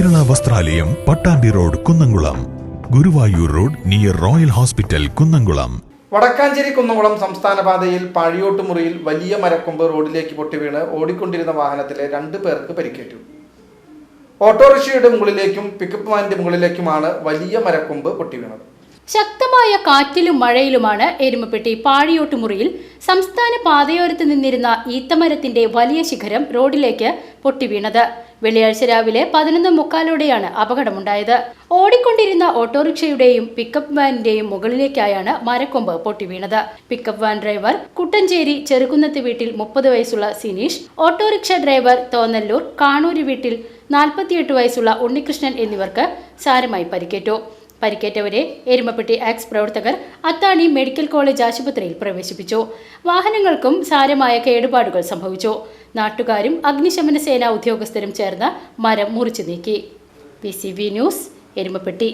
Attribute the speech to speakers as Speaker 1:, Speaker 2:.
Speaker 1: വസ്ത്രാലയം Pattambi road Kunnamkulam. Guruvayur road near royal hospital Kunnamkulam.
Speaker 2: Vadakkanchery Kunnamkulam സംസ്ഥാന പാതയിൽ പാഴിയോട്ടുമുറിയിൽ വലിയ മരക്കൊമ്പ് റോഡിലേക്ക് പൊട്ടിവീണ് ഓടിക്കൊണ്ടിരുന്ന വാഹനത്തിലെ രണ്ട് പേർക്ക് പരിക്കേറ്റു. ഓട്ടോറിക്ഷയുടെ മുകളിലേക്കും പിക്കപ്പ് വാനിന്റെ മുകളിലേക്കുമാണ് വലിയ മരക്കൊമ്പ് പൊട്ടിവീണത്.
Speaker 3: ശക്തമായ കാറ്റിലും മഴയിലുമാണ് എരുമപ്പെട്ടി പാഴിയോട്ടുമുറിയിൽ സംസ്ഥാന പാതയോരത്ത് നിന്നിരുന്ന ഈത്തമരത്തിന്റെ വലിയ ശിഖരം റോഡിലേക്ക് പൊട്ടിവീണത്. വെള്ളിയാഴ്ച രാവിലെ പതിനൊന്ന് മുക്കാലോടെയാണ് അപകടമുണ്ടായത്. ഓടിക്കൊണ്ടിരുന്ന ഓട്ടോറിക്ഷയുടെയും പിക്കപ്പ് വാനിന്റെയും മുകളിലേക്കായാണ് മരക്കൊമ്പ് പൊട്ടിവീണത്. Pickup van driver Kuttanchery Cherukunnath വീട്ടിൽ മുപ്പത് വയസ്സുള്ള സിനീഷ് ഓട്ടോറിക്ഷ ഡ്രൈവർ തോന്നല്ലൂർ കാണൂര് വീട്ടിൽ നാൽപ്പത്തിയെട്ട് വയസ്സുള്ള ഉണ്ണികൃഷ്ണൻ എന്നിവർക്ക് സാരമായി പരിക്കേറ്റു. പരിക്കേറ്റവരെ എരുമപ്പെട്ടി ആക്സ് പ്രവർത്തകർ അത്താണി മെഡിക്കൽ കോളേജ് ആശുപത്രിയിൽ പ്രവേശിപ്പിച്ചു. വാഹനങ്ങൾക്കും സാരമായ കേടുപാടുകൾ സംഭവിച്ചു. നാട്ടുകാരും അഗ്നിശമന സേനാ ഉദ്യോഗസ്ഥരും ചേർന്ന് മരം മുറിച്ചു നീക്കി. P C news Erumapetty.